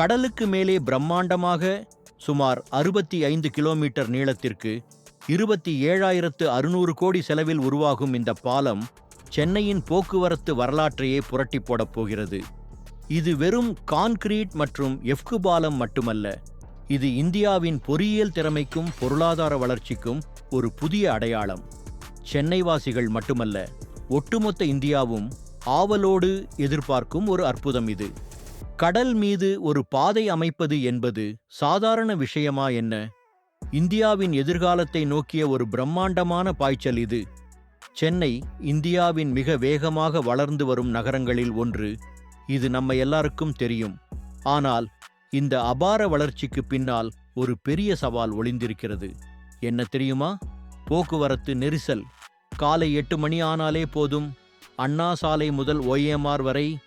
கடலுக்கு மேலே பிரம்மாண்டமாக சுமார் அறுபத்தி ஐந்து கிலோமீட்டர் நீளத்திற்கு இருபத்தி ஏழாயிரத்து அறுநூறு கோடி செலவில் உருவாகும் இந்த பாலம் சென்னையின் போக்குவரத்து வரலாற்றையே புரட்டி போடப் போகிறது. இது வெறும் கான்கிரீட் மற்றும் எஃப்கு பாலம் மட்டுமல்ல இது இந்தியாவின் பொறியியல் திறமைக்கும் பொருளாதார வளர்ச்சிக்கும் ஒரு புதிய அடையாளம். சென்னைவாசிகள் மட்டுமல்ல ஒட்டுமொத்த இந்தியாவும் ஆவலோடு எதிர்பார்க்கும் ஒரு அற்புதம் இது. கடல் மீது ஒரு பாதை அமைப்பது என்பது சாதாரண விஷயமா என்ன? இந்தியாவின் எதிர்காலத்தை நோக்கிய ஒரு பிரம்மாண்டமான பாய்ச்சல் இது. சென்னை இந்தியாவின் மிக வேகமாக வளர்ந்து வரும் நகரங்களில் ஒன்று. இது நம்ம எல்லாருக்கும் தெரியும். ஆனால் இந்த அபார வளர்ச்சிக்கு பின்னால் ஒரு பெரிய சவால் ஒளிந்திருக்கிறது. என்ன தெரியுமா? போக்குவரத்து நெரிசல். காலை எட்டு மணி ஆனாலே போதும். அண்ணா சாலை முதல் ஒய்எம்ஆர் வரை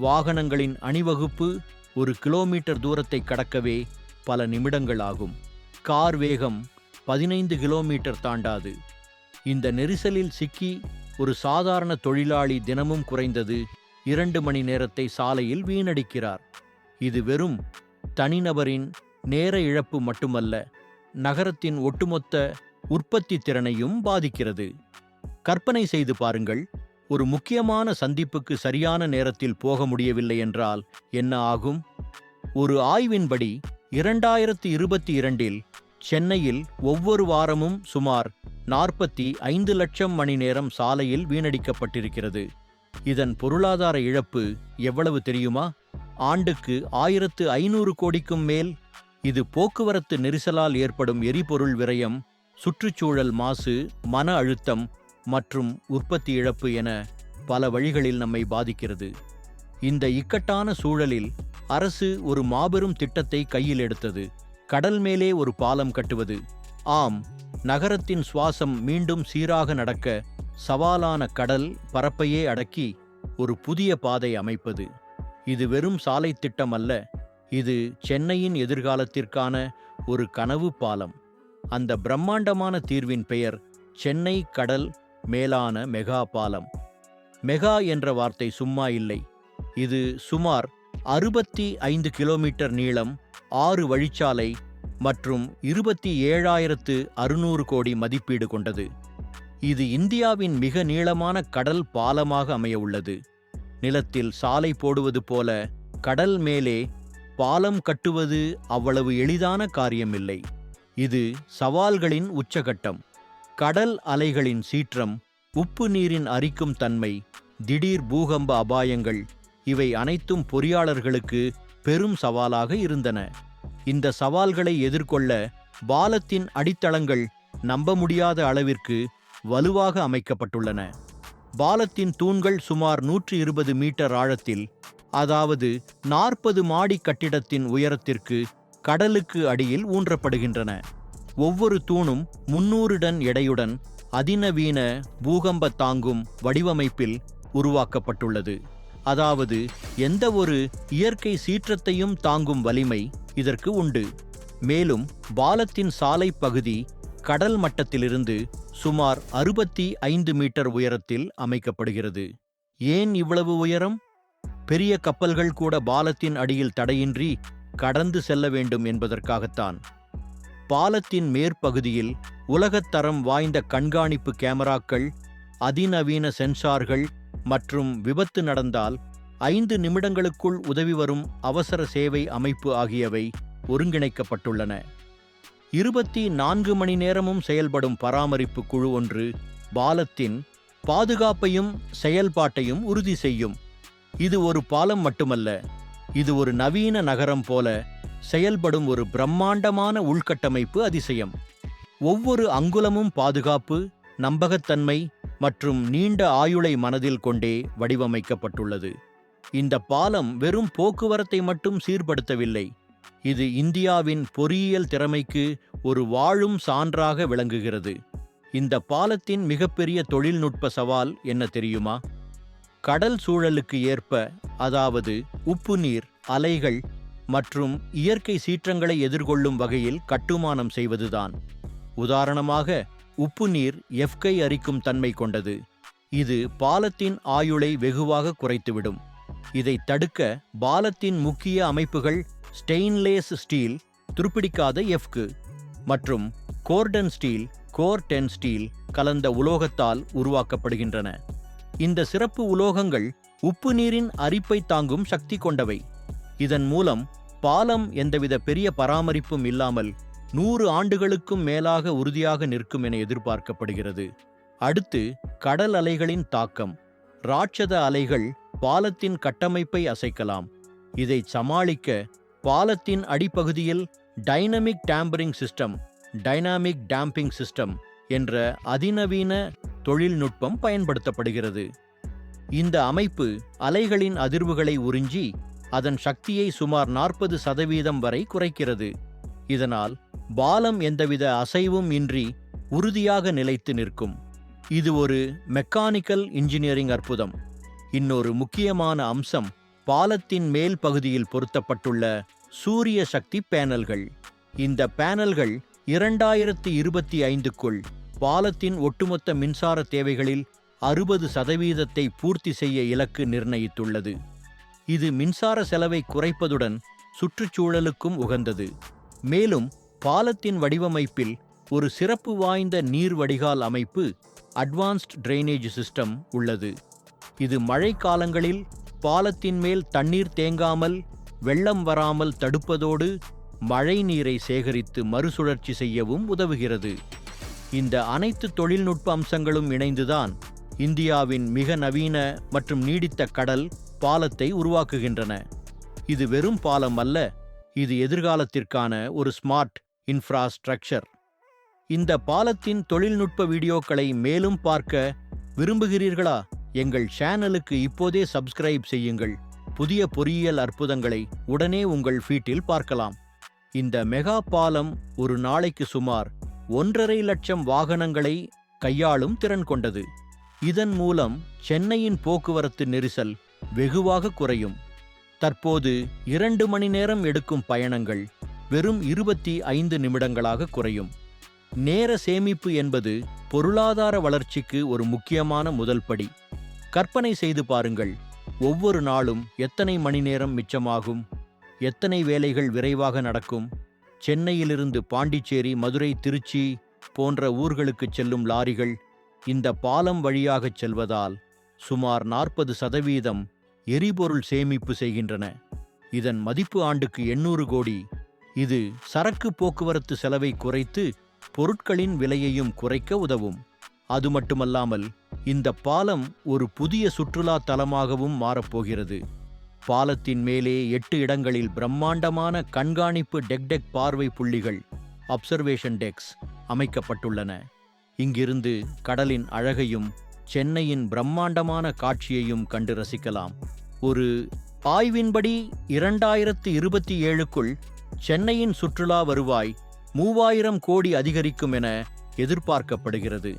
வாகனங்களின் அணிவகுப்பு ஒரு கிலோமீட்டர் தூரத்தை கடக்கவே பல நிமிடங்கள் ஆகும் கார் வேகம் பதினைந்து கிலோமீட்டர் தாண்டாது. இந்த நெரிசலில் சிக்கி ஒரு சாதாரண தொழிலாளி தினமும் குறைந்தது இரண்டு மணி நேரத்தை சாலையில் வீணடிக்கிறார். இது வெறும் தனிநபரின் நேர இழப்பு மட்டுமல்ல நகரத்தின் ஒட்டுமொத்த உற்பத்தி திறனையும் பாதிக்கிறது. கற்பனை செய்து பாருங்கள் ஒரு முக்கியமான சந்திப்புக்கு சரியான நேரத்தில் போக முடியவில்லை என்றால் என்ன ஆகும்? ஒரு ஆய்வின்படி இரண்டாயிரத்தி இருபத்தி இரண்டில் சென்னையில் ஒவ்வொரு வாரமும் சுமார் நாற்பத்தி ஐந்து லட்சம் மணி நேரம் சாலையில் வீணடிக்கப்பட்டிருக்கிறது. இதன் பொருளாதார இழப்பு எவ்வளவு தெரியுமா? ஆண்டுக்கு ஆயிரத்து ஐநூறு கோடிக்கும் மேல். இது போக்குவரத்து நெரிசலால் ஏற்படும் எரிபொருள் விரயம் சுற்றுச்சூழல் மாசு மன அழுத்தம் மற்றும் உற்பத்தி இழப்பு என பல வழிகளில் நம்மை பாதிக்கிறது. இந்த இக்கட்டான சூழலில் அரசு ஒரு மாபெரும் திட்டத்தை கையில் எடுத்தது. கடல் மேலே ஒரு பாலம் கட்டுவது. ஆம் நகரத்தின் சுவாசம் மீண்டும் சீராக நடக்க சவாலான கடல் பரப்பையே அடக்கி ஒரு புதிய பாதை அமைப்பது. இது வெறும் சாலை திட்டம் அல்ல இது சென்னையின் எதிர்காலத்திற்கான ஒரு கனவு பாலம். அந்த பிரம்மாண்டமான தீர்வின் பெயர் சென்னை கடல் மேலான மெகா பாலம். மெகா என்ற வார்த்தை சும்மா இல்லை. இது சுமார் அறுபத்தி ஐந்து கிலோமீட்டர் நீளம் ஆறு வழிச்சாலை மற்றும் இருபத்தி ஏழாயிரத்து அறுநூறு கோடி மதிப்பீடு கொண்டது. இது இந்தியாவின் மிக நீளமான கடல் பாலமாக அமைய உள்ளது. நிலத்தில் சாலை போடுவது போல கடல் மேலே பாலம் கட்டுவது அவ்வளவு எளிதான காரியமில்லை. இது சவால்களின் உச்சகட்டம். கடல் அலைகளின் சீற்றம் உப்பு நீரின் அரிக்கும் தன்மை திடீர் பூகம்ப அபாயங்கள் இவை அனைத்தும் பொறியாளர்களுக்கு பெரும் சவாலாக இருந்தன. இந்த சவால்களை எதிர்கொள்ள பாலத்தின் அடித்தளங்கள் நம்ப முடியாத அளவிற்கு வலுவாக அமைக்கப்பட்டுள்ளன. பாலத்தின் தூண்கள் சுமார் நூற்றி இருபது மீட்டர் ஆழத்தில் அதாவது நாற்பது மாடி கட்டிடத்தின் உயரத்திற்கு கடலுக்கு அடியில் ஊன்றப்படுகின்றன. ஒவ்வொரு தூணும் முன்னூறு டன் எடையுடன் அதிநவீன பூகம்ப தாங்கும் வடிவமைப்பில் உருவாக்கப்பட்டுள்ளது. அதாவது எந்த ஒரு இயற்கை சீற்றத்தையும் தாங்கும் வலிமை இதற்கு உண்டு. மேலும் பாலத்தின் சாலை பகுதி கடல் மட்டத்திலிருந்து சுமார் அறுபத்தி ஐந்து மீட்டர் உயரத்தில் அமைக்கப்படுகிறது. ஏன் இவ்வளவு உயரம்? பெரிய கப்பல்கள் கூட பாலத்தின் அடியில் தடையின்றி கடந்து செல்ல வேண்டும் என்பதற்காகத்தான். பாலத்தின் மேற்பகுதியில் உலகத்தரம் வாய்ந்த கண்காணிப்பு கேமராக்கள் அதிநவீன சென்சார்கள் மற்றும் விபத்து நடந்தால் ஐந்து நிமிடங்களுக்குள் உதவி வரும் அவசர சேவை அமைப்பு ஆகியவை ஒருங்கிணைக்கப்பட்டுள்ளன. இருபத்தி நான்கு மணி நேரமும் செயல்படும் பராமரிப்பு குழு ஒன்று பாலத்தின் பாதுகாப்பையும் செயல்பாட்டையும் உறுதி செய்யும். இது ஒரு பாலம் மட்டுமல்ல இது ஒரு நவீன நகரம் போல செயல்படும் ஒரு பிரம்மாண்டமான உள்கட்டமைப்பு அதிசயம். ஒவ்வொரு அங்குலமும் பாதுகாப்பு நம்பகத்தன்மை மற்றும் நீண்ட ஆயுளை மனதில் கொண்டே வடிவமைக்கப்பட்டுள்ளது. இந்த பாலம் வெறும் போக்குவரத்தை மட்டும் சீர்படுத்தவில்லை. இது இந்தியாவின் பொறியியல் திறமைக்கு ஒரு வாழும் சான்றாக விளங்குகிறது. இந்த பாலத்தின் மிகப்பெரிய தொழில்நுட்ப சவால் என்ன தெரியுமா? கடல் சூழலுக்கு ஏற்ப அதாவது உப்பு நீர் அலைகள் மற்றும் இயற்கை சீற்றங்களை எதிர்கொள்ளும் வகையில் கட்டுமானம் செய்வதுதான். உதாரணமாக உப்பு நீர் எஃப்கை அரிக்கும் தன்மை கொண்டது. இது பாலத்தின் ஆயுளை வெகுவாக குறைத்துவிடும். இதை தடுக்க பாலத்தின் முக்கிய அமைப்புகள் ஸ்டெயின்லெஸ் ஸ்டீல் துருப்பிடிக்காத எஃப்கு மற்றும் Corten steel Corten steel கலந்த உலோகத்தால் உருவாக்கப்படுகின்றன. இந்த சிறப்பு உலோகங்கள் உப்பு நீரின் அரிப்பை தாங்கும் சக்தி கொண்டவை. இதன் மூலம் பாலம் எந்தவித பெரிய பராமரிப்பும் இல்லாமல் நூறு ஆண்டுகளுக்கும் மேலாக உறுதியாக நிற்கும் என எதிர்பார்க்கப்படுகிறது. அடுத்து கடல் அலைகளின் தாக்கம். ராட்சத அலைகள் பாலத்தின் கட்டமைப்பை அசைக்கலாம். இதை சமாளிக்க பாலத்தின் அடிப்பகுதியில் dynamic tampering system dynamic damping system என்ற அதிநவீன தொழில்நுட்பம் பயன்படுத்தப்படுகிறது. இந்த அமைப்பு அலைகளின் அதிர்வுகளை உறிஞ்சி அதன் சக்தியை சுமார் நாற்பது சதவீதம் வரை குறைக்கிறது. இதனால் பாலம் எந்தவித அசைவும் இன்றி உறுதியாக நிலைத்து நிற்கும். இது ஒரு மெக்கானிக்கல் இன்ஜினியரிங் அற்புதம். இன்னொரு முக்கியமான அம்சம் பாலத்தின் மேல் பகுதியில் பொருத்தப்பட்டுள்ள சூரிய சக்தி பேனல்கள். இந்த பேனல்கள் இரண்டாயிரத்து இருபத்தி ஐந்துக்குள் பாலத்தின் ஒட்டுமொத்த மின்சார தேவைகளில் அறுபது சதவீதத்தை பூர்த்தி செய்ய இலக்கு நிர்ணயித்துள்ளது. இது மின்சார செலவை குறைப்பதுடன் சுற்றுச்சூழலுக்கும் உகந்தது. மேலும் பாலத்தின் வடிவமைப்பில் ஒரு சிறப்பு வாய்ந்த நீர் வடிகால் அமைப்பு அட்வான்ஸ்ட் ட்ரைனேஜ் சிஸ்டம் உள்ளது. இது மழைக்காலங்களில் பாலத்தின் மேல் தண்ணீர் தேங்காமல் வெள்ளம் வராமல் தடுப்பதோடு மழை நீரை சேகரித்து மறுசுழற்சி செய்யவும் உதவுகிறது. இந்த அனைத்து தொழில்நுட்ப அம்சங்களும் இணைந்துதான் இந்தியாவின் மிக நவீன மற்றும் நீடித்த கடல் பாலத்தை உருவாக்குகின்றன. இது வெறும் பாலம் அல்ல இது எதிர்காலத்திற்கான ஒரு ஸ்மார்ட் இன்ஃப்ராஸ்ட்ரக்சர். இந்த பாலத்தின் தொழில்நுட்ப வீடியோக்களை மேலும் பார்க்க விரும்புகிறீர்களா? எங்கள் சேனலுக்கு இப்போதே சப்ஸ்கிரைப் செய்யுங்கள். புதிய பொறியியல் அற்புதங்களை உடனே உங்கள் ஃபீட்டில் பார்க்கலாம். இந்த மெகா பாலம் ஒரு நாளைக்கு சுமார் ஒன்றரை லட்சம் வாகனங்களை கையாளும் திறன் கொண்டது. இதன் மூலம் சென்னையின் போக்குவரத்து நெரிசல் வெகுவாக குறையும். தற்போது இரண்டு மணி நேரம் எடுக்கும் பயணங்கள் வெறும் இருபத்தி ஐந்து நிமிடங்களாக குறையும். நேர சேமிப்பு என்பது பொருளாதார வளர்ச்சிக்கு ஒரு முக்கியமான முதல் படி. கற்பனை செய்து பாருங்கள் ஒவ்வொரு நாளும் எத்தனை மணி நேரம் மிச்சமாகும்? எத்தனை வேலைகள் விரைவாக நடக்கும்? சென்னையிலிருந்து பாண்டிச்சேரி மதுரை திருச்சி போன்ற ஊர்களுக்குச் செல்லும் லாரிகள் இந்த பாலம் வழியாகச் செல்வதால் சுமார் நாற்பது சதவீதம் எரிபொருள் சேமிப்பு செய்கின்றன. இதன் மதிப்பு ஆண்டுக்கு எண்ணூறு கோடி. இது சரக்கு போக்குவரத்து செலவை குறைத்து பொருட்களின் விலையையும் குறைக்க உதவும். அது மட்டுமல்லாமல் இந்த பாலம் ஒரு புதிய சுற்றுலா தலமாகவும் மாறப்போகிறது. பாலத்தின் மேலே எட்டு இடங்களில் பிரம்மாண்டமான கண்காணிப்பு டெக்டெக் பார்வை புள்ளிகள் அப்சர்வேஷன் டெக்ஸ் அமைக்கப்பட்டுள்ளன. இங்கிருந்து கடலின் அழகையும் சென்னையின் பிரம்மாண்டமான காட்சியையும் கண்டு ரசிக்கலாம். ஒரு ஆய்வின்படி இரண்டாயிரத்து இருபத்தி ஏழுக்குள் சென்னையின் சுற்றுலா வருவாய் மூவாயிரம் கோடி அதிகரிக்கும் என எதிர்பார்க்கப்படுகிறது.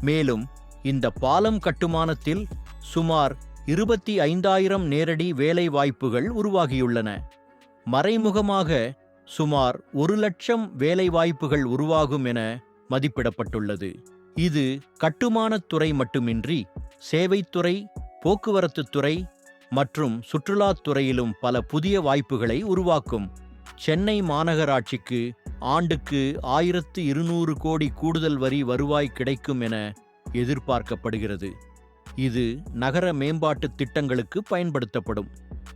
மேலும் இந்த பாலம் கட்டுமானத்தில் சுமார் இருபத்தி ஐந்தாயிரம் நேரடி வேலை வாய்ப்புகள் உருவாகியுள்ளன. மறைமுகமாக சுமார் ஒரு லட்சம் வேலை வாய்ப்புகள் உருவாகும் என மதிப்பிடப்பட்டுள்ளது. இது கட்டுமானத் துறை மட்டுமின்றி சேவைத்துறை போக்குவரத்துத் துறை மற்றும் சுற்றுலாத் துறையிலும் பல புதிய வாய்ப்புகளை உருவாக்கும். சென்னை மாநகராட்சிக்கு ஆண்டுக்கு ஆயிரத்து இருநூறு கோடி கூடுதல் வரி வருவாய் கிடைக்கும் என எதிர்பார்க்கப்படுகிறது. இது நகர மேம்பாட்டு திட்டங்களுக்கு பயன்படுத்தப்படும்.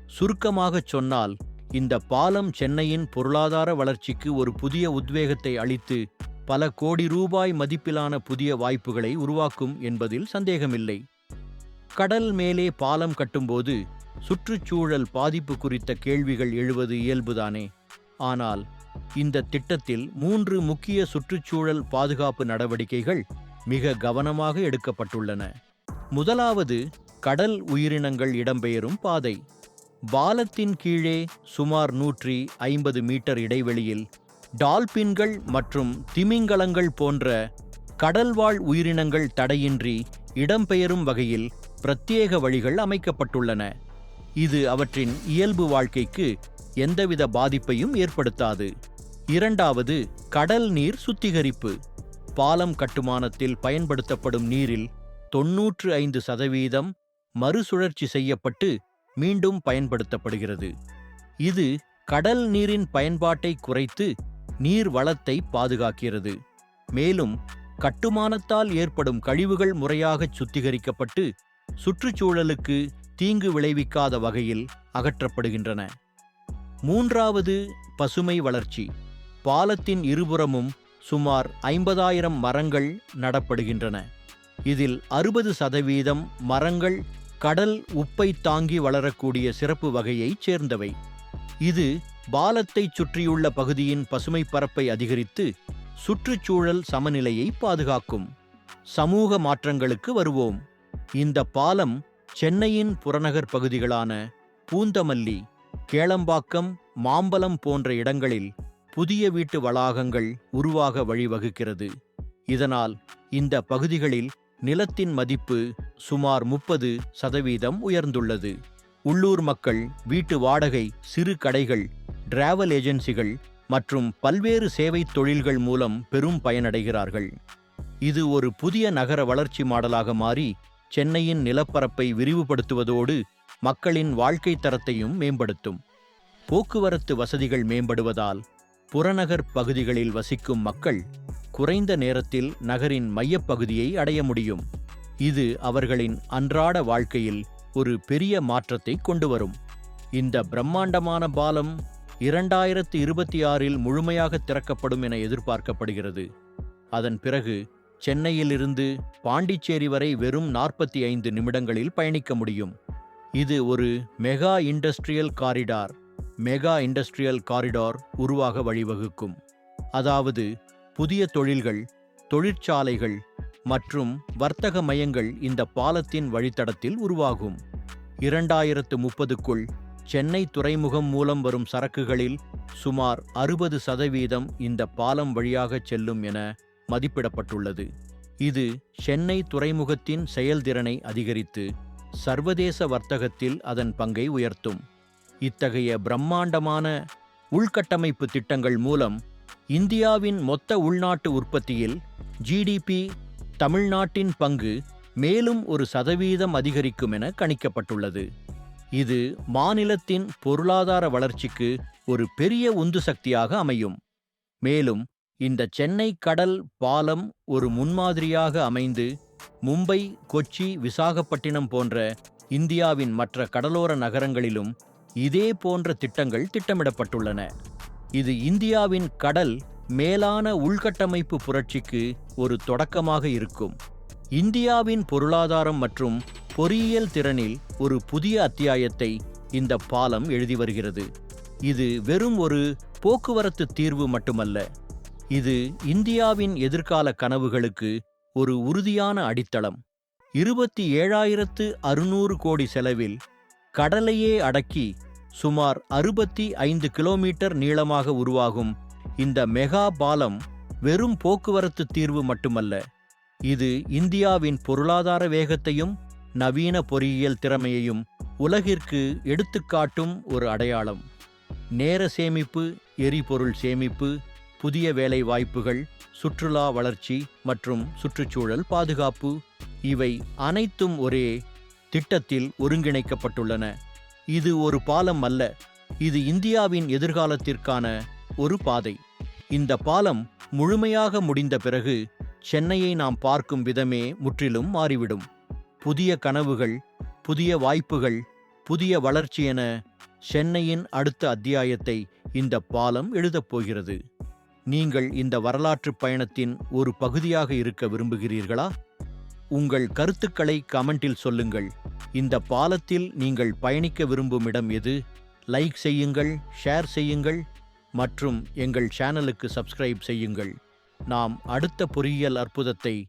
சுருக்கமாகச் சொன்னால் இந்த பாலம் சென்னையின் பொருளாதார வளர்ச்சிக்கு ஒரு புதிய உத்வேகத்தை அளித்து பல கோடி ரூபாய் மதிப்பிலான புதிய வாய்ப்புகளை உருவாக்கும் என்பதில் சந்தேகமில்லை. கடல் மேலே பாலம் கட்டும்போது சுற்றுச்சூழல் பாதிப்பு குறித்த கேள்விகள் எழுவது இயல்புதானே. ஆனால் இந்த திட்டத்தில் மூன்று முக்கிய சுற்றுச்சூழல் பாதுகாப்பு நடவடிக்கைகள் மிக கவனமாக எடுக்கப்பட்டுள்ளன. முதலாவது கடல் உயிரினங்கள் இடம்பெயரும் பாதை. பாலத்தின் கீழே சுமார் நூற்றி ஐம்பது மீட்டர் இடைவெளியில் டால்பின்கள் மற்றும் திமிங்கலங்கள் போன்ற கடல்வாழ் உயிரினங்கள் தடையின்றி இடம்பெயரும் வகையில் பிரத்யேக வழிகள் அமைக்கப்பட்டுள்ளன. இது அவற்றின் இயல்பு வாழ்க்கைக்கு எந்தவித பாதிப்பையும் ஏற்படுத்தாது. இரண்டாவது கடல் நீர் சுத்திகரிப்பு. பாலம் கட்டுமானத்தில் பயன்படுத்தப்படும் நீரில் தொன்னூற்று ஐந்து சதவீதம் மறுசுழற்சி செய்யப்பட்டு மீண்டும் பயன்படுத்தப்படுகிறது. இது கடல் நீரின் பயன்பாட்டை குறைத்து நீர் வளத்தை பாதுகாக்கிறது. மேலும் கட்டுமானத்தால் ஏற்படும் கழிவுகள் முறையாகச் சுத்திகரிக்கப்பட்டு சுற்றுச்சூழலுக்கு தீங்கு விளைவிக்காத வகையில் அகற்றப்படுகின்றன. மூன்றாவது பசுமை வளர்ச்சி. பாலத்தின் இருபுறமும் சுமார் ஐம்பதாயிரம் மரங்கள் நடப்படுகின்றன. இதில் அறுபது சதவீதம் மரங்கள் கடல் உப்பை தாங்கி வளரக்கூடிய சிறப்பு வகையைச் சேர்ந்தவை. இது பாலத்தைச் சுற்றியுள்ள பகுதியின் பசுமை பரப்பை அதிகரித்து சுற்றுச்சூழல் சமநிலையை பாதுகாக்கும். சமூக மாற்றங்களுக்கு வருவோம். இந்த பாலம் சென்னையின் புறநகர் பகுதிகளான பூந்தமல்லி கேளம்பாக்கம் மாம்பலம் போன்ற இடங்களில் புதிய வீட்டு வளாகங்கள் உருவாக வழிவகுக்கிறது. இதனால் இந்த பகுதிகளில் நிலத்தின் மதிப்பு சுமார் முப்பது சதவீதம் உயர்ந்துள்ளது. உள்ளூர் மக்கள் வீட்டு வாடகை சிறு கடைகள் டிராவல் ஏஜென்சிகள் மற்றும் பல்வேறு சேவைத் தொழில்கள் மூலம் பெரும் பயனடைகிறார்கள். இது ஒரு புதிய நகர வளர்ச்சி மாடலாக மாறி சென்னையின் நிலப்பரப்பை விரிவுபடுத்துவதோடு மக்களின் வாழ்க்கை தரத்தையும் மேம்படுத்தும். போக்குவரத்து வசதிகள் மேம்படுவதால் புறநகர் பகுதிகளில் வசிக்கும் மக்கள் குறைந்த நேரத்தில் நகரின் மையப்பகுதியை அடைய முடியும். இது அவர்களின் அன்றாட வாழ்க்கையில் ஒரு பெரிய மாற்றத்தை கொண்டு வரும் இந்த பிரம்மாண்டமான பாலம் இரண்டாயிரத்து இருபத்தி ஆறில் முழுமையாக திறக்கப்படும் என எதிர்பார்க்கப்படுகிறது. அதன் பிறகு சென்னையிலிருந்து பாண்டிச்சேரி வரை வெறும் நாற்பத்தி ஐந்து நிமிடங்களில் பயணிக்க முடியும். இது ஒரு mega industrial corridor. Mega industrial corridor உருவாக வழிவகுக்கும். அதாவது புதிய தொழில்கள் தொழிற்சாலைகள் மற்றும் வர்த்தக மையங்கள் இந்த பாலத்தின் வழித்தடத்தில் உருவாகும். இரண்டாயிரத்து முப்பதுக்குள் சென்னை துறைமுகம் மூலம் வரும் சரக்குகளில் சுமார் அறுபது சதவீதம் இந்த பாலம் வழியாகச் செல்லும் என மதிப்பிடப்பட்டுள்ளது. இது சென்னை துறைமுகத்தின் செயல்திறனை அதிகரித்து சர்வதேச வர்த்தகத்தில் அதன் பங்கை உயர்த்தும். இத்தகைய பிரம்மாண்டமான உள்கட்டமைப்பு திட்டங்கள் மூலம் இந்தியாவின் மொத்த உள்நாட்டு உற்பத்தியில் ஜிடிபி தமிழ்நாட்டின் பங்கு மேலும் ஒரு சதவீதம் அதிகரிக்கும் என கணிக்கப்பட்டுள்ளது. இது மாநிலத்தின் பொருளாதார வளர்ச்சிக்கு ஒரு பெரிய உந்து சக்தியாக அமையும். மேலும் இந்த சென்னை கடல் பாலம் ஒரு முன்மாதிரியாக அமைந்து மும்பை கொச்சி விசாகப்பட்டினம் போன்ற இந்தியாவின் மற்ற கடலோர நகரங்களிலும் இதே போன்ற திட்டங்கள் திட்டமிடப்பட்டுள்ளன. இது இந்தியாவின் கடல் மேலான உள்கட்டமைப்பு புரட்சிக்கு ஒரு தொடக்கமாக இருக்கும். இந்தியாவின் பொருளாதாரம் மற்றும் பொறியியல் திறனில் ஒரு புதிய அத்தியாயத்தை இந்த பாலம் எழுதி வருகிறது. இது வெறும் ஒரு போக்குவரத்து தீர்வு மட்டுமல்ல இது இந்தியாவின் எதிர்கால கனவுகளுக்கு ஒரு உறுதியான அடித்தளம். இருபத்தி ஏழாயிரத்து அறுநூறு கோடி செலவில் கடலையே அடக்கி சுமார் அறுபத்தி ஐந்து கிலோமீட்டர் நீளமாக உருவாகும் இந்த மெகா பாலம் வெறும் போக்குவரத்து தீர்வு மட்டுமல்ல இது இந்தியாவின் பொருளாதார வேகத்தையும் நவீன பொறியியல் திறமையையும் உலகிற்கு எடுத்துக்காட்டும் ஒரு அடையாளம். நேர சேமிப்பு எரிபொருள் சேமிப்பு புதிய வேலை வாய்ப்புகள் சுற்றுலா வளர்ச்சி மற்றும் சுற்றுச்சூழல் பாதுகாப்பு இவை அனைத்தும் ஒரே திட்டத்தில் ஒருங்கிணைக்கப்பட்டுள்ளன. இது ஒரு பாலம் அல்ல இது இந்தியாவின் எதிர்காலத்திற்கான ஒரு பாதை. இந்த பாலம் முழுமையாக முடிந்த பிறகு சென்னையை நாம் பார்க்கும் விதமே முற்றிலும் மாறிவிடும். புதிய கனவுகள் புதிய வாய்ப்புகள் புதிய வளர்ச்சி என சென்னையின் அடுத்த அத்தியாயத்தை இந்த பாலம் எழுதப் போகிறது. நீங்கள் இந்த வரலாற்று பயணத்தின் ஒரு பகுதியாக இருக்க விரும்புகிறீர்களா? உங்கள் கருத்துக்களை கமெண்டில் சொல்லுங்கள். இந்த பாலத்தில் நீங்கள் பயணிக்க விரும்பும் இடம் எது? லைக் செய்யுங்கள் ஷேர் செய்யுங்கள் மற்றும் எங்கள் சேனலுக்கு சப்ஸ்கிரைப் செய்யுங்கள். நாம் அடுத்த பொறியியல் அற்புதத்தை